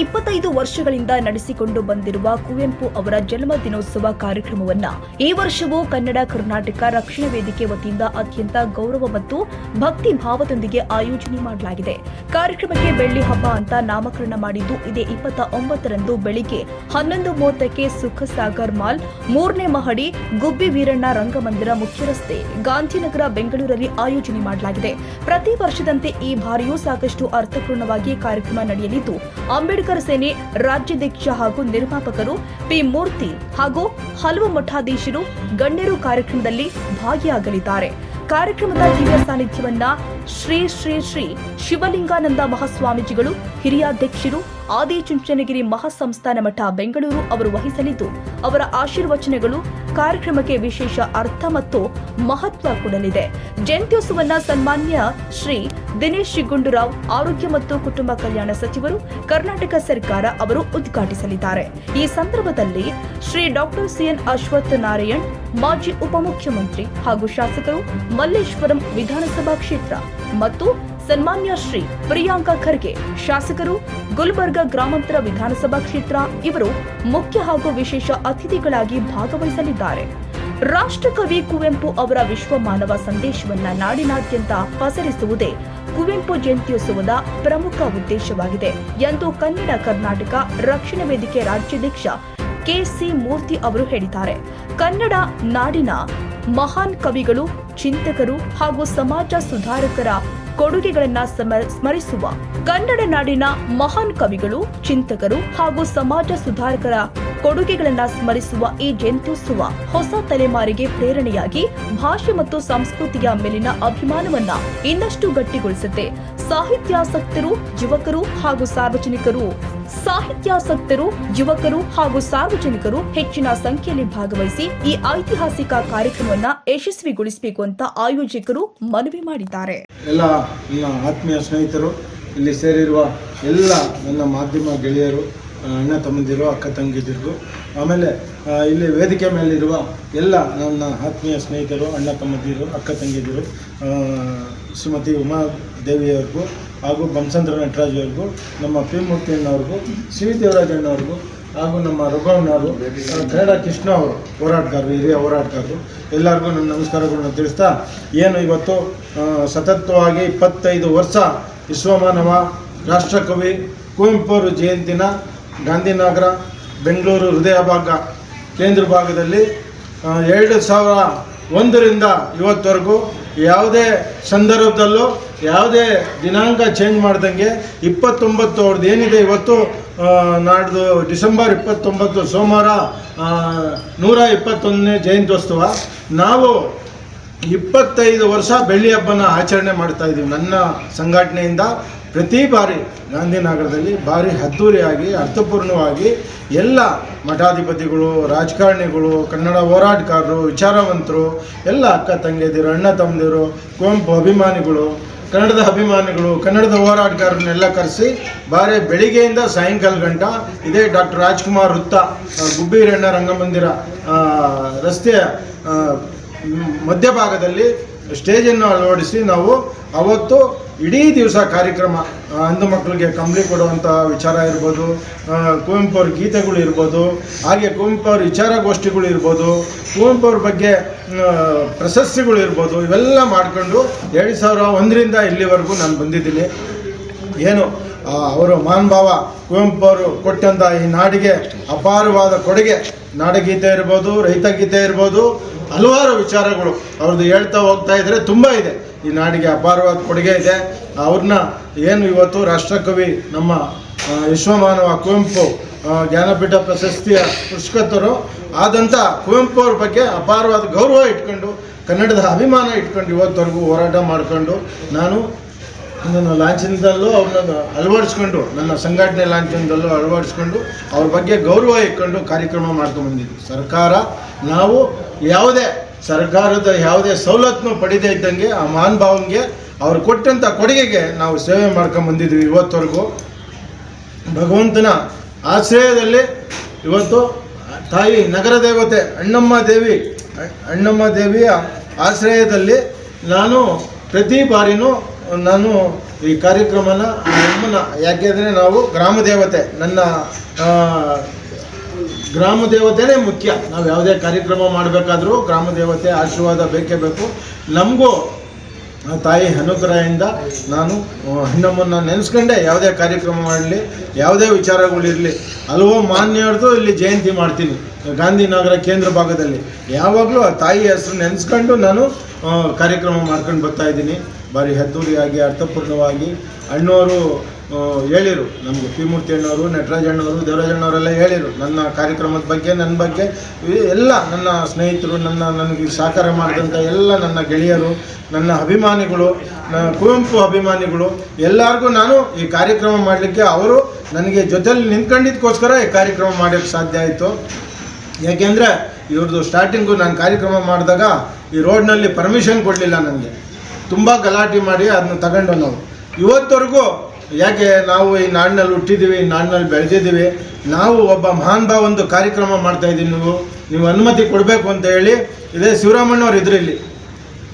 ಇಪ್ಪತ್ತೈದು ವರ್ಷಗಳಿಂದ ನಡೆಸಿಕೊಂಡು ಬಂದಿರುವ ಕುವೆಂಪು ಅವರ ಜನ್ಮ ದಿನೋತ್ಸವ ಕಾರ್ಯಕ್ರಮವನ್ನ ಈ ವರ್ಷವೂ ಕನ್ನಡ, ಕರ್ನಾಟಕ ರಕ್ಷಣಾ ವೇದಿಕೆ ವತಿಯಿಂದ ಅತ್ಯಂತ ಗೌರವ ಮತ್ತು ಭಕ್ತಿ ಭಾವದೊಂದಿಗೆ ಆಯೋಜನೆ ಮಾಡಲಾಗಿದೆ. ಕಾರ್ಯಕ್ರಮಕ್ಕೆ ಬೆಳ್ಳಿ ಹಬ್ಬ ಅಂತ ನಾಮಕರಣ ಮಾಡಿದ್ದು ಇದೇ ಇಪ್ಪತ್ತ ಒಂಬತ್ತರಂದು ಬೆಳಿಗ್ಗೆ ಹನ್ನೊಂದು ಮೂವತ್ತಕ್ಕೆ ಸುಖಸಾಗರ್ ಮಾಲ್, ಮೂರನೇ ಮಹಡಿ, ಗುಬ್ಬಿ ವೀರಣ್ಣ ರಂಗಮಂದಿರ ಮುಖ್ಯ ರಸ್ತೆ ಗಾಂಧಿನಗರ, ಬೆಂಗಳೂರಲ್ಲಿ ಆಯೋಜನೆ ಮಾಡಲಾಗಿದೆ. ಪ್ರತಿ ವರ್ಷದಂತೆ ಈ ಬಾರಿಯೂ ಸಾಕಷ್ಟು ಅರ್ಥಪೂರ್ಣವಾಗಿ ಕಾರ್ಯಕ್ರಮ ನಡೆಯಲಿದ್ದು, ಅಂಬೇಡ್ಕರ್ ಸೇನೆ ರಾಜ್ಯಾಧ್ಯಕ್ಷ ಹಾಗೂ ನಿರ್ಮಾಪಕರು, ಪಿ ಮೂರ್ತಿ ಹಾಗೂ ಹಲವು ಮಠಾಧೀಶರು ಗಣ್ಯರು ಕಾರ್ಯಕ್ರಮದಲ್ಲಿ ಭಾಗಿಯಾಗಲಿದ್ದಾರೆ. ಕಾರ್ಯಕ್ರಮದ ದಿವ್ಯ ಸಾನ್ನಿಧ್ಯವನ್ನ ಶ್ರೀ ಶ್ರೀ ಶ್ರೀ ಶಿವಲಿಂಗಾನಂದ ಮಹಾಸ್ವಾಮೀಜಿಗಳು ಹಿರಿಯಾಧ್ಯಕ್ಷರು ಆದಿಚುಂಚನಗಿರಿ ಮಹಾಸಂಸ್ಥಾನ ಮಠ ಬೆಂಗಳೂರು ಅವರು ವಹಿಸಲಿದ್ದು, ಅವರ ಆಶೀರ್ವಚನಗಳು ಕಾರ್ಯಕ್ರಮಕ್ಕೆ ವಿಶೇಷ ಅರ್ಥ ಮತ್ತು ಮಹತ್ವ ಕೊಡಲಿದೆ. ಜಯಂತ್ಯೋತ್ಸವನ್ನ ಸನ್ಮಾನ್ಯ ಶ್ರೀ ದಿನೇಶ್ ಗುಂಡೂರಾವ್ ಆರೋಗ್ಯ ಮತ್ತು ಕುಟುಂಬ ಕಲ್ಯಾಣ ಸಚಿವರು, ಕರ್ನಾಟಕ ಸರ್ಕಾರ ಅವರು ಉದ್ಘಾಟಿಸಲಿದ್ದಾರೆ. ಈ ಸಂದರ್ಭದಲ್ಲಿ ಶ್ರೀ ಡಾಕ್ಟರ್ ಸಿಎನ್ ಅಶ್ವಥ್ ನಾರಾಯಣ್, ಮಾಜಿ ಉಪಮುಖ್ಯಮಂತ್ರಿ ಹಾಗೂ ಶಾಸಕರು ಮಲ್ಲೇಶ್ವರಂ ವಿಧಾನಸಭಾ ಕ್ಷೇತ್ರ ಮತ್ತು ಸನ್ಮಾನ್ಯ ಶ್ರೀ ಪ್ರಿಯಾಂಕಾ ಖರ್ಗೆ, ಶಾಸಕರು, ಗುಲ್ಬರ್ಗ ಗ್ರಾಮಾಂತರ ವಿಧಾನಸಭಾ ಕ್ಷೇತ್ರ, ಇವರು ಮುಖ್ಯ ಹಾಗೂ ವಿಶೇಷ ಅತಿಥಿಗಳಾಗಿ ಭಾಗವಹಿಸಲಿದ್ದಾರೆ. ರಾಷ್ಟ್ರಕವಿ ಕುವೆಂಪು ಅವರ ವಿಶ್ವ ಮಾನವ ಸಂದೇಶವನ್ನ ನಾಡಿನಾದ್ಯಂತ ಪಸರಿಸುವುದೇ ಕುವೆಂಪು ಜಯಂತ್ಯೋತ್ಸವದ ಪ್ರಮುಖ ಉದ್ದೇಶವಾಗಿದೆ ಎಂದು ಕನ್ನಡ ಕರ್ನಾಟಕ ರಕ್ಷಣಾ ವೇದಿಕೆ ರಾಜ್ಯಾಧ್ಯಕ್ಷ ಕೆಸಿ ಮೂರ್ತಿ ಅವರು ಹೇಳಿದ್ದಾರೆ. ಕನ್ನಡ ನಾಡಿನ ಮಹಾನ್ ಕವಿಗಳು, ಚಿಂತಕರು ಹಾಗೂ ಸಮಾಜ ಸುಧಾರಕರ ಕೊಡುಗೆಗಳನ್ನ ಸಮ- ಸ್ಮರಿಸುವ ಕನ್ನಡ ನಾಡಿನ ಮಹಾನ್ ಕವಿಗಳು, ಚಿಂತಕರು ಹಾಗೂ ಸಮಾಜ ಸುಧಾರಕರ ಕೊಡುಗೆಗಳನ್ನ ಸ್ಮರಿಸುವ ಈ ಜಯಂತ್ಯೋತ್ಸವ ಹೊಸ ತಲೆಮಾರಿಗೆ ಪ್ರೇರಣೆಯಾಗಿ ಭಾಷೆ ಮತ್ತು ಸಂಸ್ಕೃತಿಯ ಮೇಲಿನ ಅಭಿಮಾನವನ್ನ ಇನ್ನಷ್ಟು ಗಟ್ಟಿಗೊಳಿಸುತ್ತೆ. ಸಾಹಿತ್ಯಾಸಕ್ತರು, ಯುವಕರು ಹಾಗೂ ಸಾರ್ವಜನಿಕರು. ಸಾಹಿತ್ಯಾಸಕ್ತರು, ಯುವಕರು ಹಾಗೂ ಸಾರ್ವಜನಿಕರು ಹೆಚ್ಚಿನ ಸಂಖ್ಯೆಯಲ್ಲಿ ಭಾಗವಹಿಸಿ ಈ ಐತಿಹಾಸಿಕ ಕಾರ್ಯಕ್ರಮವನ್ನ ಯಶಸ್ವಿಗೊಳಿಸಬೇಕು ಅಂತ ಆಯೋಜಕರು ಮನವಿ ಮಾಡಿದ್ದಾರೆ. ಎಲ್ಲ ನನ್ನ ಆತ್ಮೀಯ ಸ್ನೇಹಿತರು, ಇಲ್ಲಿ ಸೇರಿರುವ ಎಲ್ಲ ನನ್ನ ಮಾಧ್ಯಮ ಗೆಳೆಯರು ಅಣ್ಣ ತಮ್ಮಂದಿರು, ಅಕ್ಕ ತಂಗಿದಿರು ಆಮೇಲೆ ಇಲ್ಲಿ ವೇದಿಕೆ ಮೇಲಿರುವ ಎಲ್ಲ ನನ್ನ ಆತ್ಮೀಯ ಸ್ನೇಹಿತರು, ಅಣ್ಣ ತಮ್ಮಂದಿರು, ಅಕ್ಕ ತಂಗಿದಿರು ಶ್ರೀಮತಿ ಉಮಾ ದೇವಿಯವ್ರಿಗೂ ಹಾಗೂ ಬಂಸಂದ್ರ ನಟರಾಜ್ ಅವ್ರಿಗೂ ನಮ್ಮ ಪಿ ಮೂರ್ತಿಯಣ್ಣವ್ರಿಗೂ ಸಿ ದೇವರಾಜ್ ಅಣ್ಣವ್ರಿಗೂ ಹಾಗೂ ನಮ್ಮ ರಘುವಣ್ಣವರು ಕನ್ನಡ ಕೃಷ್ಣ ಅವರು ಹೋರಾಟಗಾರರು, ಹಿರಿಯ ಹೋರಾಟಗಾರರು, ಎಲ್ಲರಿಗೂ ನನ್ನ ನಮಸ್ಕಾರಗಳನ್ನು ತಿಳಿಸ್ತಾ, ಏನು ಇವತ್ತು ಸತತವಾಗಿ ಇಪ್ಪತ್ತೈದು ವರ್ಷ ವಿಶ್ವಮಾನವ ರಾಷ್ಟ್ರಕವಿ ಕುವೆಂಪು ಜಯಂತಿನ ಗಾಂಧಿನಗರ, ಬೆಂಗಳೂರು ಹೃದಯ ಭಾಗ, ಕೇಂದ್ರ ಭಾಗದಲ್ಲಿ ಎರಡು ಸಾವಿರ ಒಂದರಿಂದ ಇವತ್ತವರೆಗೂ ಯಾವುದೇ ಸಂದರ್ಭದಲ್ಲೂ ಯಾವುದೇ ದಿನಾಂಕ ಚೇಂಜ್ ಮಾಡ್ದಂಗೆ ಇಪ್ಪತ್ತೊಂಬತ್ತು ಅವ್ರದ್ದು ಏನಿದೆ ಇವತ್ತು ನಾಡ್ದು ಡಿಸೆಂಬರ್ ಇಪ್ಪತ್ತೊಂಬತ್ತು ಸೋಮವಾರ ನೂರ ಇಪ್ಪತ್ತೊಂದನೇ ಜಯಂತ್ಯೋತ್ಸವ. ನಾವು ಇಪ್ಪತ್ತೈದು ವರ್ಷ ಬೆಳ್ಳಿ ಹಬ್ಬನ ಆಚರಣೆ ಮಾಡ್ತಾ ಇದ್ದೀವಿ. ನನ್ನ ಸಂಘಟನೆಯಿಂದ ಪ್ರತಿ ಬಾರಿ ಗಾಂಧಿನಗರದಲ್ಲಿ ಭಾರಿ ಅದ್ದೂರಿಯಾಗಿ, ಅರ್ಥಪೂರ್ಣವಾಗಿ ಎಲ್ಲ ಮಠಾಧಿಪತಿಗಳು, ರಾಜಕಾರಣಿಗಳು, ಕನ್ನಡ ಹೋರಾಟಗಾರರು, ವಿಚಾರವಂತರು, ಎಲ್ಲ ಅಕ್ಕ ತಂಗಿಯದಿರು ಅಣ್ಣ ತಮ್ಮದಿರು, ಕುವೆಂಪು ಅಭಿಮಾನಿಗಳು, ಕನ್ನಡದ ಅಭಿಮಾನಿಗಳು, ಕನ್ನಡದ ಹೋರಾಟಗಾರರನ್ನೆಲ್ಲ ಕರೆಸಿ ಬಾರಿ ಬೆಳಿಗ್ಗೆಯಿಂದ ಸಾಯಂಕಾಲ ಗಂಟ ಇದೇ ಡಾಕ್ಟರ್ ರಾಜ್ಕುಮಾರ್ ವೃತ್ತ ಗುಬ್ಬಿರಣ್ಣ ಗುಬ್ಬಿ ರಂಗಮಂದಿರ ರಸ್ತೆಯ ಮಧ್ಯಭಾಗದಲ್ಲಿ ಸ್ಟೇಜನ್ನು ಅಳವಡಿಸಿ ನಾವು ಅವತ್ತು ಇಡೀ ದಿವಸ ಕಾರ್ಯಕ್ರಮ ಅಂದು ಮಕ್ಕಳಿಗೆ ಕಂಬಳಿ ಕೊಡುವಂಥ ವಿಚಾರ ಇರ್ಬೋದು ಕುವೆಂಪು ಅವ್ರ ಗೀತೆಗಳು ಇರ್ಬೋದು, ಹಾಗೆ ಕುವೆಂಪು ಅವ್ರ ವಿಚಾರಗೋಷ್ಠಿಗಳು ಇರ್ಬೋದು ಕುವೆಂಪು ಅವ್ರ ಬಗ್ಗೆ ಪ್ರಶಸ್ತಿಗಳು ಇರ್ಬೋದು, ಇವೆಲ್ಲ ಮಾಡಿಕೊಂಡು ಎರಡು ಸಾವಿರ ಒಂದರಿಂದ ಇಲ್ಲಿವರೆಗೂ ನಾನು ಬಂದಿದ್ದೀನಿ. ಏನು ಅವರು ಮಹಾನುಭಾವ ಕುವೆಂಪು ಅವರು ಕೊಟ್ಟಂಥ ಈ ನಾಡಿಗೆ ಅಪಾರವಾದ ಕೊಡುಗೆ. ನಾಡಗೀತೆ ಇರ್ಬೋದು, ರೈತಗೀತೆ ಇರ್ಬೋದು ಹಲವಾರು ವಿಚಾರಗಳು ಅವ್ರದ್ದು ಹೇಳ್ತಾ ಹೋಗ್ತಾ ಇದ್ರೆ ತುಂಬ ಇದೆ. ಈ ನಾಡಿಗೆ ಅಪಾರವಾದ ಕೊಡುಗೆ ಇದೆ. ಅವ್ರನ್ನ ಏನು ಇವತ್ತು ರಾಷ್ಟ್ರಕವಿ ನಮ್ಮ ವಿಶ್ವಮಾನವ ಕುವೆಂಪು ಜ್ಞಾನಪೀಠ ಪ್ರಶಸ್ತಿಯ ಪುರಸ್ಕೃತರು ಆದಂಥ ಕುವೆಂಪು ಅವ್ರ ಬಗ್ಗೆ ಅಪಾರವಾದ ಗೌರವ ಇಟ್ಕೊಂಡು, ಕನ್ನಡದ ಅಭಿಮಾನ ಇಟ್ಕೊಂಡು ಇವತ್ತವರೆಗೂ ಹೋರಾಟ ಮಾಡಿಕೊಂಡು, ನಾನು ನನ್ನ ಲಾಂಛನದಲ್ಲೂ ಅವ್ರನ್ನ ಅಳವಡಿಸ್ಕೊಂಡು, ನನ್ನ ಸಂಘಟನೆ ಲಾಂಛನದಲ್ಲೂ ಅಳವಡಿಸ್ಕೊಂಡು, ಅವ್ರ ಬಗ್ಗೆ ಗೌರವ ಇಟ್ಕೊಂಡು ಕಾರ್ಯಕ್ರಮ ಮಾಡ್ಕೊಂಡು ಮಾಡ್ಕೊಂಡ್ಬಂದಿದ್ವಿ ಸರ್ಕಾರ, ನಾವು ಯಾವುದೇ ಸರ್ಕಾರದ ಯಾವುದೇ ಸವಲತ್ತನ್ನು ಪಡೆದೇ ಇದ್ದಂಗೆ ಆ ಮಹಾನ್ ಭಾವನ್ಗೆ ಅವ್ರು ಕೊಟ್ಟಂಥ ಕೊಡುಗೆಗೆ ನಾವು ಸೇವೆ ಮಾಡ್ಕೊಂಬಂದಿದ್ವಿ ಇವತ್ತವರೆಗೂ. ಭಗವಂತನ ಆಶ್ರಯದಲ್ಲಿ ಇವತ್ತು ತಾಯಿ ನಗರ ದೇವತೆ ಅಣ್ಣಮ್ಮ ದೇವಿ, ಅಣ್ಣಮ್ಮ ದೇವಿಯ ಆಶ್ರಯದಲ್ಲಿ ನಾನು ಪ್ರತಿ ಬಾರಿನೂ ನಾನು ಈ ಕಾರ್ಯಕ್ರಮನ ಯಾಕೆಂದರೆ ನಾವು ಗ್ರಾಮ ದೇವತೆ, ನನ್ನ ಗ್ರಾಮ ದೇವತೆನೇ ಮುಖ್ಯ. ನಾವು ಯಾವುದೇ ಕಾರ್ಯಕ್ರಮ ಮಾಡಬೇಕಾದ್ರೂ ಗ್ರಾಮ ದೇವತೆ ಆಶೀರ್ವಾದ ಬೇಕೇ ಬೇಕು. ನಮಗೂ ತಾಯಿ ಅನುಗ್ರಹದಿಂದ ನಾನು ಹೆಣ್ಣಮ್ಮನ್ನ ನೆನೆಸ್ಕೊಂಡೆ, ಯಾವುದೇ ಕಾರ್ಯಕ್ರಮ ಮಾಡಲಿ, ಯಾವುದೇ ವಿಚಾರಗಳಿರಲಿ ಹಲವು ಮಾನ್ಯರದು ಇಲ್ಲಿ ಜಯಂತಿ ಮಾಡ್ತೀನಿ, ಗಾಂಧಿನಗರ ಕೇಂದ್ರ ಭಾಗದಲ್ಲಿ. ಯಾವಾಗಲೂ ಆ ತಾಯಿ ಹೆಸರು ನೆನೆಸ್ಕೊಂಡು ನಾನು ಕಾರ್ಯಕ್ರಮ ಮಾಡ್ಕೊಂಡು ಬರ್ತಾ ಇದ್ದೀನಿ. ಭಾರಿ ಅದ್ದೂರಿಯಾಗಿ ಅರ್ಥಪೂರ್ಣವಾಗಿ. ಅಣ್ಣವರು ಹೇಳಿರು. ನಮಗೆ ಪಿಮೂರ್ತಿ ಅಣ್ಣವರು, ನಟರಾಜ್ ಅಣ್ಣವರು, ದೇವರಾಜ್ ಅಣ್ಣವರೆಲ್ಲ ಹೇಳಿರು. ನನ್ನ ಕಾರ್ಯಕ್ರಮದ ಬಗ್ಗೆ ನನ್ನ ಬಗ್ಗೆ ಎಲ್ಲ ನನ್ನ ಸ್ನೇಹಿತರು, ನನ್ನ ನನಗೆ ಸಹಕಾರ ಮಾಡಿದಂಥ ಎಲ್ಲ ನನ್ನ ಗೆಳೆಯರು, ನನ್ನ ಅಭಿಮಾನಿಗಳು ಕುವೆಂಪು ಅಭಿಮಾನಿಗಳು, ಎಲ್ಲರಿಗೂ ನಾನು ಈ ಕಾರ್ಯಕ್ರಮ ಮಾಡಲಿಕ್ಕೆ ಅವರು ನನಗೆ ಜೊತೆಲಿ ನಿಂತ್ಕೊಂಡಿದ್ದಕ್ಕೋಸ್ಕರ ಈ ಕಾರ್ಯಕ್ರಮ ಮಾಡೋಕ್ಕೆ ಸಾಧ್ಯ ಆಯಿತು. ಯಾಕೆಂದರೆ ಇವ್ರದ್ದು ಸ್ಟಾರ್ಟಿಂಗು ನಾನು ಕಾರ್ಯಕ್ರಮ ಮಾಡಿದಾಗ ಈ ರೋಡ್ನಲ್ಲಿ ಪರ್ಮಿಷನ್ ಕೊಡಲಿಲ್ಲ ನನಗೆ ತುಂಬ ಗಲಾಟೆ ಮಾಡಿ ಅದನ್ನ ತಗೊಂಡು ನಾವು ಇವತ್ತವರೆಗೂ ಯಾಕೆ ನಾವು ಈ ನಾಡಿನಲ್ಲಿ ಹುಟ್ಟಿದ್ದೀವಿ ಈ ನಾಡಿನಲ್ಲಿ ಬೆಳೆದಿದ್ದೀವಿ? ನಾವು ಒಬ್ಬ ಮಹಾನ್ ಭಾವ ಒಂದು ಕಾರ್ಯಕ್ರಮ ಮಾಡ್ತಾ ಇದ್ದೀವಿ ನೀವು. ನೀವು ಅನುಮತಿ ಕೊಡಬೇಕು ಅಂತ ಹೇಳಿ ಇದೇ ಶಿವರಾಮಣ್ಣವ್ರು ಇದ್ರು ಇಲ್ಲಿ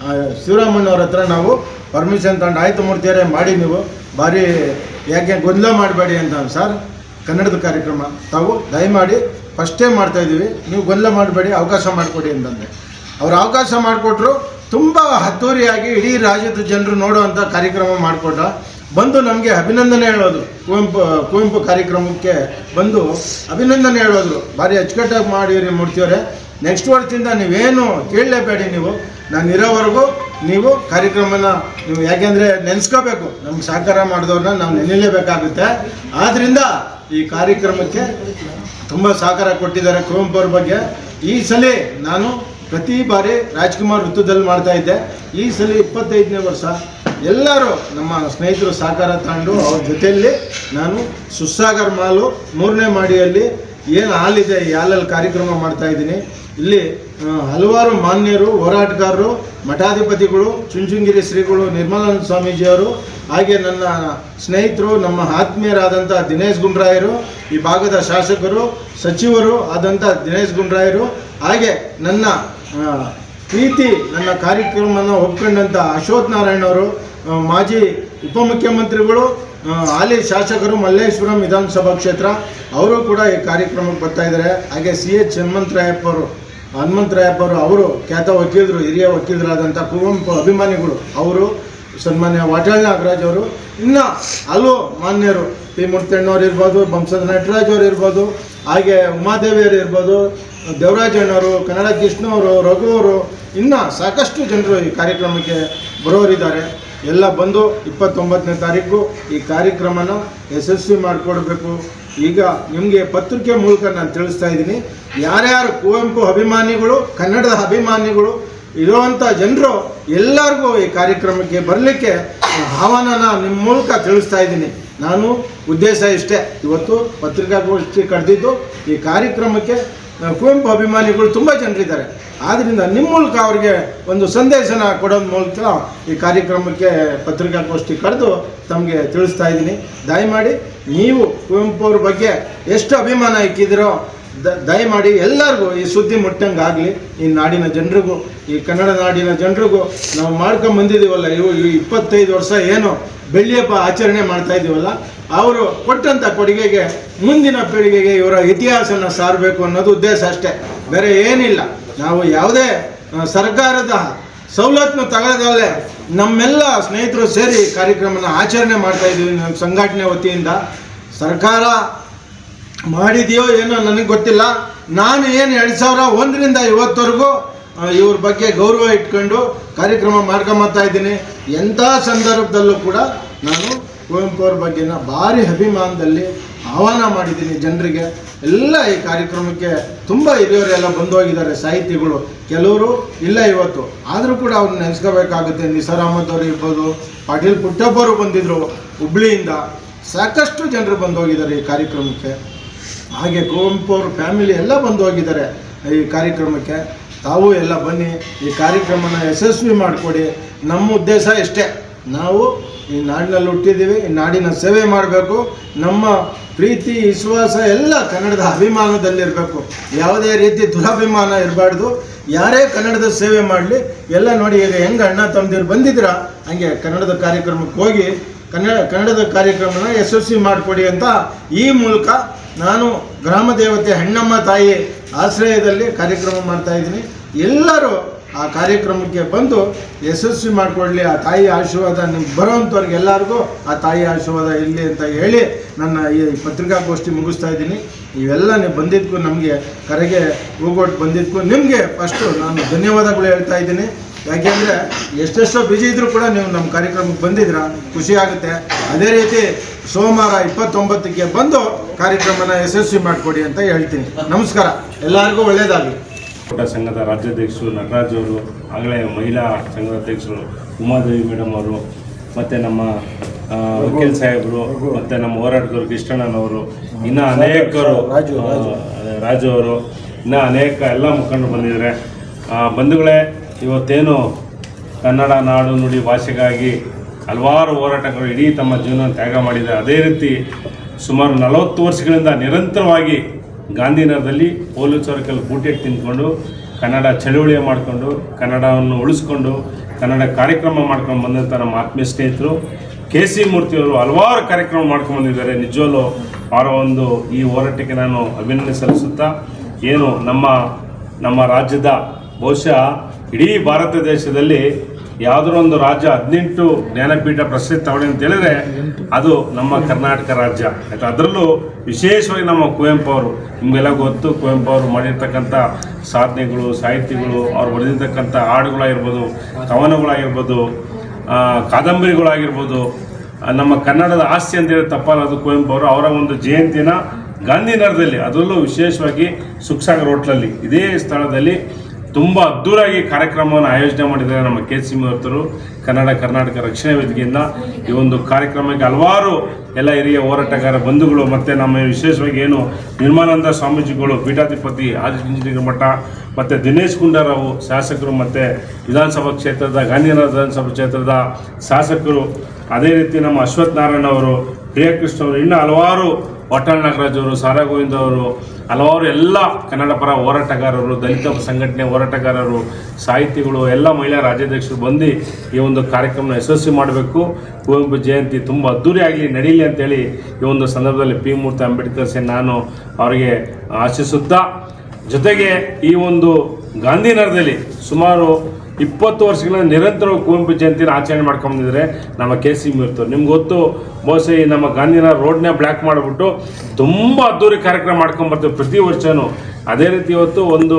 ಆ, ಶಿವರಾಮಣ್ಣವ್ರ ಹತ್ರ ನಾವು ಪರ್ಮಿಷನ್ ತಗೊಂಡು ಆಯ್ತು ಮೂರ್ತಿಯರೇ ಮಾಡಿ ನೀವು. ಭಾರಿ ಯಾಕೆ ಗೊಂದಲ ಮಾಡಬೇಡಿ ಅಂತ ಸರ್. ಕನ್ನಡದ ಕಾರ್ಯಕ್ರಮ. ತಾವು ದಯಮಾಡಿ ಫಸ್ಟೇ ಮಾಡ್ತಾ ಇದ್ದೀವಿ. ನೀವು ಗೊಂದಲ ಮಾಡಬೇಡಿ ಅವಕಾಶ ಮಾಡಿಕೊಡಿ ಅಂತಂದೆ. ಅವ್ರು ಅವಕಾಶ ಮಾಡಿಕೊಟ್ರು ತುಂಬ ಹತ್ತೂರಿಯಾಗಿ ಇಡೀ ರಾಜ್ಯದ ಜನರು ನೋಡುವಂಥ ಕಾರ್ಯಕ್ರಮ ಮಾಡಿಕೊಟ್ಟ ಬಂದು ನಮಗೆ ಅಭಿನಂದನೆ ಹೇಳೋದು. ಕುವೆಂಪು ಕುವೆಂಪು ಕಾರ್ಯಕ್ರಮಕ್ಕೆ ಬಂದು ಅಭಿನಂದನೆ ಹೇಳೋದ್ರು. ಭಾರಿ ಅಚ್ಚುಕಟ್ಟಾಗಿ ಮಾಡಿರಿ ಮೂರ್ತಿಯವರೇ. ನೆಕ್ಸ್ಟ್ ವರ್ಷದಿಂದ ನೀವೇನು ಕೇಳಲೇಬೇಡಿ ನೀವು. ನಾನು ಇರೋವರೆಗೂ ನೀವು ಕಾರ್ಯಕ್ರಮನ ನೀವು ಯಾಕೆಂದರೆ ನೆನೆಸ್ಕೋಬೇಕು. ನಮ್ಗೆ ಸಹಕಾರ ಮಾಡಿದವ್ರನ್ನ ನಾವು ನೆನೆಯಲೇಬೇಕಾಗುತ್ತೆ ಆದ್ದರಿಂದ ಈ ಕಾರ್ಯಕ್ರಮಕ್ಕೆ ತುಂಬ ಸಹಕಾರ ಕೊಟ್ಟಿದ್ದಾರೆ ಕುವೆಂಪು ಅವ್ರ ಬಗ್ಗೆ. ಈ ಸಲ ನಾನು ಪ್ರತಿ ಬಾರಿ ರಾಜ್ಕುಮಾರ್ ವೃತ್ತದಲ್ಲಿ ಮಾಡ್ತಾ ಇದ್ದೆ. ಈ ಸಲ ಇಪ್ಪತ್ತೈದನೇ ವರ್ಷ ಎಲ್ಲರೂ ನಮ್ಮ ಸ್ನೇಹಿತರು ಸಹಕಾರ ತಗೊಂಡು ಅವ್ರ ಜೊತೆಯಲ್ಲಿ ನಾನು ಸುಸಾಗರ್ ಮಾಲು ಮೂರನೇ ಮಾಡಿಯಲ್ಲಿ ಏನು ಹಾಲಿದೆ ಈ ಹಾಲಲ್ಲಿ ಕಾರ್ಯಕ್ರಮ ಮಾಡ್ತಾ ಇದ್ದೀನಿ. ಇಲ್ಲಿ ಹಲವಾರು ಮಾನ್ಯರು ಹೋರಾಟಗಾರರು ಮಠಾಧಿಪತಿಗಳು ಚುಂಚುಂಗಿರಿ ಶ್ರೀಗಳು ನಿರ್ಮಲಾನಂದ ಸ್ವಾಮೀಜಿಯವರು ಹಾಗೆ ನನ್ನ ಸ್ನೇಹಿತರು ನಮ್ಮ ಆತ್ಮೀಯರಾದಂಥ ದಿನೇಶ್ ಗುಂಡ್ರಾಯರು ಈ ಭಾಗದ ಶಾಸಕರು ಸಚಿವರು ಆದಂಥ ದಿನೇಶ್ ಗುಂಡ್ರಾಯರು ಹಾಗೆ ನನ್ನ ಪ್ರೀತಿ ನನ್ನ ಕಾರ್ಯಕ್ರಮನ ಒಪ್ಕೊಂಡಂಥ ಅಶೋಕ್ ನಾರಾಯಣ್ ಅವರು ಆ, ಮಾಜಿ ಉಪಮುಖ್ಯಮಂತ್ರಿಗಳು ಹಾಲಿ ಶಾಸಕರು ಮಲ್ಲೇಶ್ವರಂ ವಿಧಾನಸಭಾ ಕ್ಷೇತ್ರ, ಅವರು ಕೂಡ ಈ ಕಾರ್ಯಕ್ರಮಕ್ಕೆ ಬರ್ತಾ ಇದ್ದಾರೆ. ಹಾಗೆ ಸಿ ಎಚ್ ಹನುಮಂತರಾಯಪ್ಪ ಅವರು ಅವರು ಅವರು ಖ್ಯಾತ ವಕೀಲರು, ಹಿರಿಯ ವಕೀಲರಾದಂಥ ಕುವೆಂಪು ಅಭಿಮಾನಿಗಳು, ಅವರು ಸನ್ಮಾನ್ಯ ವಾಟಾಳ್ ನಾಗರಾಜ್ ಅವರು, ಇನ್ನು ಹಲವು ಮಾನ್ಯರು, ಪಿ ಮುರ್ತಣ್ಣವ್ರು ಇರ್ಬೋದು, ಬಂಸದ ನಟರಾಜ್ ಅವರು ಇರ್ಬೋದು, ಹಾಗೆ ಉಮಾದೇವಿಯವರು ಇರ್ಬೋದು ದೇವರಾಜಣ್ಣವರು ಕನ್ನಡ ಕೃಷ್ಣವರು ರಘು ಅವರು, ಇನ್ನು ಸಾಕಷ್ಟು ಜನರು ಈ ಕಾರ್ಯಕ್ರಮಕ್ಕೆ ಬರೋರಿದ್ದಾರೆ. ಎಲ್ಲ ಬಂದು ಇಪ್ಪತ್ತೊಂಬತ್ತನೇ ತಾರೀಕು ಈ ಕಾರ್ಯಕ್ರಮನ ಯಶಸ್ವಿ ಮಾಡಿಕೊಡ್ಬೇಕು. ಈಗ ನಿಮಗೆ ಪತ್ರಿಕೆ ಮೂಲಕ ನಾನು ತಿಳಿಸ್ತಾ ಇದ್ದೀನಿ. ಯಾರ್ಯಾರು ಕುವೆಂಪು ಅಭಿಮಾನಿಗಳು, ಕನ್ನಡದ ಅಭಿಮಾನಿಗಳು ಇರುವಂಥ ಜನರು ಎಲ್ಲರಿಗೂ ಈ ಕಾರ್ಯಕ್ರಮಕ್ಕೆ ಬರಲಿಕ್ಕೆ ಆಹ್ವಾನನ ನಿಮ್ಮ ಮೂಲಕ ತಿಳಿಸ್ತಾ ಇದ್ದೀನಿ. ನಾನು ಉದ್ದೇಶ ಇಷ್ಟೇ. ಇವತ್ತು ಪತ್ರಿಕಾಗೋಷ್ಠಿ ಕರೆದಿದ್ದು ಈ ಕಾರ್ಯಕ್ರಮಕ್ಕೆ ಕುವೆಂಪು ಅಭಿಮಾನಿಗಳು ತುಂಬ ಜನರಿದ್ದಾರೆ. ಆದ್ದರಿಂದ ನಿಮ್ಮ ಮೂಲಕ ಅವರಿಗೆ ಒಂದು ಸಂದೇಶನ ಕೊಡೋದ್ರ ಮೂಲಕ ಈ ಕಾರ್ಯಕ್ರಮಕ್ಕೆ ಪತ್ರಿಕಾಗೋಷ್ಠಿ ಕರೆದು ತಮಗೆ ತಿಳಿಸ್ತಾ ಇದ್ದೀನಿ. ದಯಮಾಡಿ ನೀವು ಕುವೆಂಪು ಅವ್ರ ಬಗ್ಗೆ ಎಷ್ಟು ಅಭಿಮಾನ ಇಕ್ಕಿದಿರೋ ದಯಮಾಡಿ ಎಲ್ಲರಿಗೂ ಈ ಸುದ್ದಿ ಮುಟ್ಟಂಗೆ ಆಗಲಿ ಈ ನಾಡಿನ ಜನರಿಗೂ, ಈ ಕನ್ನಡ ನಾಡಿನ ಜನರಿಗೂ ನಾವು ಮಾಡ್ಕೊಂಡು ಬಂದಿದ್ದೀವಲ್ಲ ಇವು ಇಪ್ಪತ್ತೈದು ವರ್ಷ ಏನು ಬೆಳ್ಳಿಯಪ್ಪ ಆಚರಣೆ ಮಾಡ್ತಾ ಇದ್ದೀವಲ್ಲ ಅವರು ಕೊಟ್ಟಂಥ ಕೊಡುಗೆಗೆ ಮುಂದಿನ ಪೀಳಿಗೆಗೆ ಇವರ ಇತಿಹಾಸನ ಸಾರಬೇಕು ಅನ್ನೋದು ಉದ್ದೇಶ ಅಷ್ಟೇ. ಬೇರೆ ಏನಿಲ್ಲ. ನಾವು ಯಾವುದೇ ಸರ್ಕಾರದ ಸವಲತ್ತನ್ನು ತಗೊಳ್ಳದಲ್ಲೇ ನಮ್ಮೆಲ್ಲ ಸ್ನೇಹಿತರು ಸೇರಿ ಕಾರ್ಯಕ್ರಮನ ಆಚರಣೆ ಮಾಡ್ತಾ ಇದ್ದೀವಿ ನಮ್ಮ ಸಂಘಟನೆ ವತಿಯಿಂದ. ಸರ್ಕಾರ ಮಾಡಿದೆಯೋ ಏನೋ ನನಗೆ ಗೊತ್ತಿಲ್ಲ. ನಾನು ಏನು ಎರಡು ಸಾವಿರ ಒಂದರಿಂದ ಇವತ್ತವರೆಗೂ ಇವ್ರ ಬಗ್ಗೆ ಗೌರವ ಇಟ್ಕೊಂಡು ಕಾರ್ಯಕ್ರಮ ಮಾಡ್ಕೊಂಬತ್ತಾ ಇದ್ದೀನಿ. ಎಂಥ ಸಂದರ್ಭದಲ್ಲೂ ಕೂಡ ನಾನು ಕುವೆಂಪು ಅವ್ರ ಬಗ್ಗೆನ ಭಾರಿ ಅಭಿಮಾನದಲ್ಲಿ ಆಹ್ವಾನ ಮಾಡಿದ್ದೀನಿ ಜನರಿಗೆ. ಎಲ್ಲ ಈ ಕಾರ್ಯಕ್ರಮಕ್ಕೆ ತುಂಬ ಹಿರಿಯರೆಲ್ಲ ಬಂದು ಹೋಗಿದ್ದಾರೆ ಸಾಹಿತಿಗಳು. ಕೆಲವರು ಇಲ್ಲ ಇವತ್ತು. ಆದರೂ ಕೂಡ ಅವ್ರನ್ನ ನೆನೆಸ್ಕೋಬೇಕಾಗುತ್ತೆ. ನಿಸಾರ್ ಅಹಮದ್ ಅವರು ಇರ್ಬೋದು, ಪಾಟೀಲ್ ಪುಟ್ಟಪ್ಪ ಅವರು ಬಂದಿದ್ದರು ಹುಬ್ಳಿಯಿಂದ. ಸಾಕಷ್ಟು ಜನರು ಬಂದು ಹೋಗಿದ್ದಾರೆ ಈ ಕಾರ್ಯಕ್ರಮಕ್ಕೆ. ಹಾಗೆ ಕುವೆಂಪು ಅವ್ರ ಫ್ಯಾಮಿಲಿ ಎಲ್ಲ ಬಂದು ಹೋಗಿದ್ದಾರೆ. ಈ ಕಾರ್ಯಕ್ರಮಕ್ಕೆ ತಾವು ಎಲ್ಲ ಬನ್ನಿ, ಈ ಕಾರ್ಯಕ್ರಮನ ಯಶಸ್ವಿ ಮಾಡಿಕೊಡಿ. ನಮ್ಮ ಉದ್ದೇಶ ಇಷ್ಟೇ. ನಾವು ಈ ನಾಡಿನಲ್ಲಿ ಹುಟ್ಟಿದ್ದೀವಿ, ಈ ನಾಡಿನ ಸೇವೆ ಮಾಡಬೇಕು. ನಮ್ಮ ಪ್ರೀತಿ, ವಿಶ್ವಾಸ ಎಲ್ಲ ಕನ್ನಡದ ಅಭಿಮಾನದಲ್ಲಿರಬೇಕು. ಯಾವುದೇ ರೀತಿ ದುರಭಿಮಾನ ಇರಬಾರ್ದು. ಯಾರೇ ಕನ್ನಡದ ಸೇವೆ ಮಾಡಲಿ, ಎಲ್ಲ ನೋಡಿ ಈಗ ಹೆಂಗೆ ಅಣ್ಣ ತಮ್ಮದಿರು ಬಂದಿದ್ದೀರಾ? ಹಂಗೆ ಕನ್ನಡದ ಕಾರ್ಯಕ್ರಮಕ್ಕೆ ಹೋಗಿ, ಕನ್ನಡ, ಕನ್ನಡದ ಕಾರ್ಯಕ್ರಮನ ಯಶಸ್ವಿ ಮಾಡಿಕೊಡಿ ಅಂತ ಈ ಮೂಲಕ ನಾನು ಗ್ರಾಮ ದೇವತೆ ಹೆಣ್ಣಮ್ಮ ತಾಯಿ ಆಶ್ರಯದಲ್ಲಿ ಕಾರ್ಯಕ್ರಮ ಮಾಡ್ತಾ ಇದ್ದೀನಿ. ಎಲ್ಲರೂ ಆ ಕಾರ್ಯಕ್ರಮಕ್ಕೆ ಬಂದು ಯಶಸ್ವಿ ಮಾಡಿಕೊಡ್ಲಿ ಆ ತಾಯಿ ಆಶೀರ್ವಾದ ನಿಮ್ಗೆ ಬರೋವಂಥವ್ರಿಗೆ ಎಲ್ಲರಿಗೂ ಆ ತಾಯಿ ಆಶೀರ್ವಾದ ಇರಲಿ ಅಂತ ಹೇಳಿ ನನ್ನ ಈ ಪತ್ರಿಕಾಗೋಷ್ಠಿ ಮುಗಿಸ್ತಾ ಇದ್ದೀನಿ. ಇವೆಲ್ಲ ನೀವು ಬಂದಿದ್ದಕ್ಕೂ ನಮಗೆ ಕರೆಗೆ ಹೋಗೋಟ್ಟು ಬಂದಿದ್ದಕ್ಕೂ ನಿಮಗೆ ಫಸ್ಟು ನಾನು ಧನ್ಯವಾದಗಳು ಹೇಳ್ತಾ ಇದ್ದೀನಿ. ಯಾಕೆಂದರೆ ಎಷ್ಟೆಷ್ಟೋ ಬಿಜಿ ಇದ್ದರೂ ಕೂಡ ನೀವು ನಮ್ಮ ಕಾರ್ಯಕ್ರಮಕ್ಕೆ ಬಂದಿದ್ರ ಖುಷಿ ಆಗುತ್ತೆ. ಅದೇ ರೀತಿ ಸೋಮವಾರ ಇಪ್ಪತ್ತೊಂಬತ್ತಕ್ಕೆ ಬಂದು ಕಾರ್ಯಕ್ರಮನ ಯಶಸ್ವಿ ಮಾಡಿಕೊಡಿ ಅಂತ ಹೇಳ್ತೀನಿ. ನಮಸ್ಕಾರ. ಎಲ್ಲರಿಗೂ ಒಳ್ಳೆಯದಾಗಲಿ ಊಟ ಸಂಘದ ರಾಜ್ಯಾಧ್ಯಕ್ಷರು ನಟರಾಜ್ ಅವರು ಆಗಲೇ ಮಹಿಳಾ ಸಂಘದ ಅಧ್ಯಕ್ಷರು ಉಮಾದೇವಿ ಮೇಡಮ್ ಅವರು ಮತ್ತು ನಮ್ಮ ವಕೀಲ್ ಸಾಹೇಬರು ಮತ್ತು ನಮ್ಮ ಹೋರಾಟಗಾರರು ಕೃಷ್ಣಣ್ಣನವರು ಇನ್ನು ಅನೇಕರು ರಾಜು ಅವರು ಇನ್ನು ಅನೇಕ ಎಲ್ಲ ಮುಖಂಡರು ಬಂದಿದ್ದಾರೆ. ಬಂಧುಗಳೇ ಇವತ್ತೇನು ಕನ್ನಡ ನಾಡು ನುಡಿ ಭಾಷೆಗಾಗಿ ಹಲವಾರು ಹೋರಾಟಗಳು ಇಡೀ ತಮ್ಮ ಜೀವನ ತ್ಯಾಗ ಮಾಡಿದ್ದಾರೆ ಅದೇ ರೀತಿ ಸುಮಾರು ನಲವತ್ತು ವರ್ಷಗಳಿಂದ ನಿರಂತರವಾಗಿ ಗಾಂಧಿನಗರದಲ್ಲಿ ಪೊಲೀಸ್ ವರ್ಕಲ್ಲಿ ಬೂಟೆಟ್ ತಿಂದ್ಕೊಂಡು, ಕನ್ನಡ ಚಳುವಳಿ ಮಾಡಿಕೊಂಡು, ಕನ್ನಡವನ್ನು ಉಳಿಸ್ಕೊಂಡು, ಕನ್ನಡ ಕಾರ್ಯಕ್ರಮ ಮಾಡ್ಕೊಂಡು ಬಂದಂಥ ನಮ್ಮ ಆತ್ಮೀಯ ಸ್ನೇಹಿತರು ಕೆ ಸಿ ಮೂರ್ತಿಯವರು ಹಲವಾರು ಕಾರ್ಯಕ್ರಮ ಮಾಡ್ಕೊಂಡು ಬಂದಿದ್ದಾರೆ. ನಿಜವಲ್ಲೂ ಅವರ ಒಂದು ಈ ಹೋರಾಟಕ್ಕೆ ನಾನು ಅಭಿನಂದನೆ ಸಲ್ಲಿಸುತ್ತಾ, ಏನು ನಮ್ಮ ನಮ್ಮ ರಾಜ್ಯದ ಬಹುಶಃ ಇಡೀ ಭಾರತ ದೇಶದಲ್ಲಿ ಯಾವುದೋ ಒಂದು ರಾಜ್ಯ ಹದಿನೆಂಟು ಜ್ಞಾನಪೀಠ ಪ್ರಶಸ್ತಿ ತಗೊಳ್ಳಿ ಅಂತ ಹೇಳಿದ್ರೆ ಅದು ನಮ್ಮ ಕರ್ನಾಟಕ ರಾಜ್ಯ. ಆಯ್ತು? ಅದರಲ್ಲೂ ವಿಶೇಷವಾಗಿ ನಮ್ಮ ಕುವೆಂಪು ಅವರು. ನಿಮಗೆಲ್ಲ ಗೊತ್ತು, ಕುವೆಂಪು ಅವರು ಮಾಡಿರ್ತಕ್ಕಂಥ ಸಾಧನೆಗಳು ಸಾಹಿತ್ಯಗಳು ಅವ್ರು ಬರೆದಿರ್ತಕ್ಕಂಥ ಹಾಡುಗಳಾಗಿರ್ಬೋದು, ಕವನಗಳಾಗಿರ್ಬೋದು ಕಾದಂಬರಿಗಳಾಗಿರ್ಬೋದು ನಮ್ಮ ಕನ್ನಡದ ಆಸ್ತಿ ಅಂತ ಹೇಳಿ ತಪ್ಪಲ್ಲ ಅದು ಕುವೆಂಪು ಅವರು. ಅವರ ಒಂದು ಜಯಂತಿನ ಗಾಂಧಿನಗರದಲ್ಲಿ, ಅದರಲ್ಲೂ ವಿಶೇಷವಾಗಿ ಸುಖಸಾಗರ್ ಹೋಟ್ಲಲ್ಲಿ, ಇದೇ ಸ್ಥಳದಲ್ಲಿ ತುಂಬ ಅದ್ದೂರಾಗಿ ಕಾರ್ಯಕ್ರಮವನ್ನು ಆಯೋಜನೆ ಮಾಡಿದ್ದಾರೆ ನಮ್ಮ ಕೆ ಸಿ ಮೂರ್ತರು ಕನ್ನಡ, ಕರ್ನಾಟಕ ರಕ್ಷಣಾ ವೇದಿಕೆಯಿಂದ ಈ ಒಂದು ಕಾರ್ಯಕ್ರಮಕ್ಕೆ ಹಲವಾರು ಎಲ್ಲ ಹಿರಿಯ ಹೋರಾಟಗಾರ ಬಂಧುಗಳು ಮತ್ತು ನಮ್ಮ ವಿಶೇಷವಾಗಿ ಏನು ನಿರ್ಮಾನಂದ ಸ್ವಾಮೀಜಿಗಳು, ಪೀಠಾಧಿಪತಿ ಆದಿಚುಂಚನಗಿರಿ ಮಠ, ಮತ್ತು ದಿನೇಶ್ ಗುಂಡಾರಾವು ಶಾಸಕರು, ಮತ್ತು ವಿಧಾನಸಭಾ ಕ್ಷೇತ್ರದ, ಗಾಂಧಿನಗರ ವಿಧಾನಸಭಾ ಕ್ಷೇತ್ರದ ಶಾಸಕರು, ಅದೇ ರೀತಿ ನಮ್ಮ ಅಶ್ವಥ್ ನಾರಾಯಣ ಅವರು ಪ್ರಿಯಕೃಷ್ಣ ಅವರು, ಇನ್ನೂ ಹಲವಾರು ವಾಟಾಳ್ ನಾಗರಾಜ್ ಅವರು, ಸಾರಾ ಗೋವಿಂದ ಅವರು ಹಲವಾರು ಎಲ್ಲ ಕನ್ನಡ ಪರ ಹೋರಾಟಗಾರರು, ದಲಿತ ಸಂಘಟನೆ ಹೋರಾಟಗಾರರು, ಸಾಹಿತಿಗಳು, ಎಲ್ಲ ಮಹಿಳಾ ರಾಜ್ಯಾಧ್ಯಕ್ಷರು ಬಂದು ಈ ಒಂದು ಕಾರ್ಯಕ್ರಮನ ಯಶಸ್ವಿ ಮಾಡಬೇಕು. ಕುವೆಂಪು ಜಯಂತಿ ತುಂಬ ಅದ್ದೂರಿಯಾಗಲಿ ನಡೀಲಿ ಅಂತೇಳಿ ಈ ಒಂದು ಸಂದರ್ಭದಲ್ಲಿ ಪಿ ಮೂರ್ತಿ ಅಂಬೇಡ್ಕರ್ ಸೇ ನಾನು ಅವರಿಗೆ ಆಶಿಸುತ್ತಾ, ಜೊತೆಗೆ ಈ ಒಂದು ಗಾಂಧಿನಗರದಲ್ಲಿ ಸುಮಾರು ಇಪ್ಪತ್ತು ವರ್ಷಗಳಿಂದ ನಿರಂತರವಾಗಿ ಕುವೆಂಪು ಜಯಂತಿನ ಆಚರಣೆ ಮಾಡ್ಕೊಂಬಂದಿದ್ರೆ ನಮ್ಮ ಕೆ ಸಿ ಮೂರ್ತವ್ರು ನಿಮ್ಗೆ ಗೊತ್ತು, ಬಹುಶಃ ಈ ನಮ್ಮ ಗಾಂಧಿನ ರೋಡ್ನ ಬ್ಲ್ಯಾಕ್ ಮಾಡಿಬಿಟ್ಟು ತುಂಬ ಅದ್ದೂರಿ ಕಾರ್ಯಕ್ರಮ ಮಾಡ್ಕೊಂಬರ್ತೀವಿ ಪ್ರತಿ ವರ್ಷವೂ ಅದೇ ರೀತಿ ಇವತ್ತು ಒಂದು,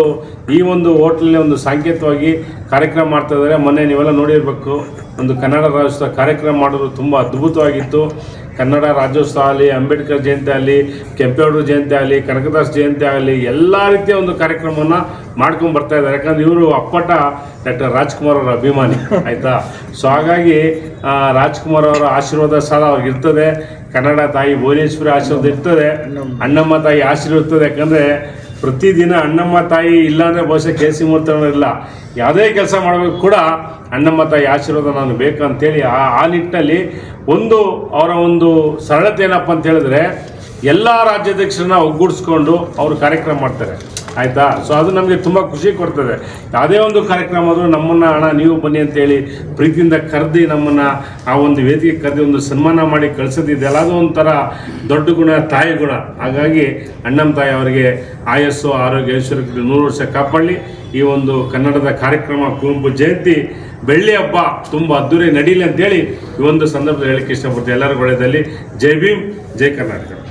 ಈ ಒಂದು ಹೋಟ್ಲಲ್ಲಿ ಒಂದು ಸಾಂಕೇತಿಕವಾಗಿ ಕಾರ್ಯಕ್ರಮ ಮಾಡ್ತಾ ಇದ್ದಾರೆ. ಮೊನ್ನೆ ನೀವೆಲ್ಲ ನೋಡಿರಬೇಕು, ಒಂದು ಕನ್ನಡ ರಾಜ್ಯೋತ್ಸವ ಕಾರ್ಯಕ್ರಮ ಮಾಡೋದು ತುಂಬ ಅದ್ಭುತವಾಗಿತ್ತು. ಕನ್ನಡ ರಾಜ್ಯೋತ್ಸವ ಆಗಲಿ, ಅಂಬೇಡ್ಕರ್ ಜಯಂತಿ ಆಗಲಿ, ಕೆಂಪೇಗೌಡರ ಜಯಂತಿ ಆಗಲಿ, ಕನಕದಾಸ ಜಯಂತಿ ಆಗಲಿ, ಎಲ್ಲ ರೀತಿಯ ಒಂದು ಕಾರ್ಯಕ್ರಮವನ್ನು ಮಾಡ್ಕೊಂಡು ಬರ್ತಾ ಇದ್ದಾರೆ. ಯಾಕಂದ್ರೆ ಇವರು ಅಪ್ಪಟ ಡಾಕ್ಟರ್ ರಾಜ್ಕುಮಾರ್ ಅವರ ಅಭಿಮಾನಿ. ಆಯಿತಾ? ಸೊ ಹಾಗಾಗಿ ರಾಜ್ಕುಮಾರ್ ಅವರ ಆಶೀರ್ವಾದ ಸಾಲ ಅವ್ರಿಗೆ ಇರ್ತದೆ. ಕನ್ನಡ ತಾಯಿ ಭುವನೇಶ್ವರಿ ಆಶೀರ್ವಾದ ಇರ್ತದೆ. ಅಣ್ಣಮ್ಮ ತಾಯಿ ಆಶೀರ್ವಾದ ಇರ್ತದೆ. ಯಾಕಂದರೆ, ಪ್ರತಿದಿನ ಅಣ್ಣಮ್ಮ ತಾಯಿ ಇಲ್ಲಾಂದರೆ ಬಹುಶಃ ಕೆ ಸಿ ಇಲ್ಲ. ಯಾವುದೇ ಕೆಲಸ ಮಾಡಬೇಕು ಕೂಡ ಅಣ್ಣಮ್ಮ ತಾಯಿ ಆಶೀರ್ವಾದ ನಾನು ಬೇಕಂತೇಳಿ ಆ ಆ ನಿಟ್ಟಿನಲ್ಲಿ ಒಂದು ಅವರ ಒಂದು ಸರಳತೆ ಏನಪ್ಪ ಅಂತ ಹೇಳಿದ್ರೆ ಎಲ್ಲ ರಾಜ್ಯಾಧ್ಯಕ್ಷರನ್ನ ಒಗ್ಗೂಡಿಸ್ಕೊಂಡು ಅವರು ಕಾರ್ಯಕ್ರಮ ಮಾಡ್ತಾರೆ. ಆಯಿತಾ? ಸೊ ಅದು ನಮಗೆ ತುಂಬ ಖುಷಿ ಕೊಡ್ತದೆ. ಯಾವುದೇ ಒಂದು ಕಾರ್ಯಕ್ರಮ ಆದರೂ ನಮ್ಮನ್ನು ಹಣ ನೀವು ಬನ್ನಿ ಅಂತೇಳಿ ಪ್ರೀತಿಯಿಂದ ಕರೆದು ನಮ್ಮನ್ನು, ಆ ಒಂದು ವೇದಿಕೆ ಕರೆದು ಒಂದು ಸನ್ಮಾನ ಮಾಡಿ ಕಳಿಸೋದಿದೆ. ಅದು ಒಂಥರ ದೊಡ್ಡ ಗುಣ, ತಾಯಿ ಗುಣ. ಹಾಗಾಗಿ ಅಣ್ಣಂ ತಾಯಿ ಅವರಿಗೆ ಆಯಸ್ಸು, ಆರೋಗ್ಯ ಐಶ್ವರ್ಯ ನೂರು ವರ್ಷ ಕಾಪಾಡಲಿ. ಈ ಒಂದು ಕನ್ನಡದ ಕಾರ್ಯಕ್ರಮ, ಕುವೆಂಪು ಜಯಂತಿ, ಬೆಳ್ಳಿ ಹಬ್ಬ ತುಂಬ ಅದ್ದೂರಿ ನಡೀಲಿ ಅಂತೇಳಿ ಈ ಒಂದು ಸಂದರ್ಭದಲ್ಲಿ ಹೇಳಕ್ಕೆ ಇಷ್ಟಪಡ್ತೀವಿ ಎಲ್ಲರ ಒಳ್ಳೆಯದಲ್ಲಿ. ಜೈ ಭೀಮ್, ಜೈ ಕರ್ನಾಟಕ.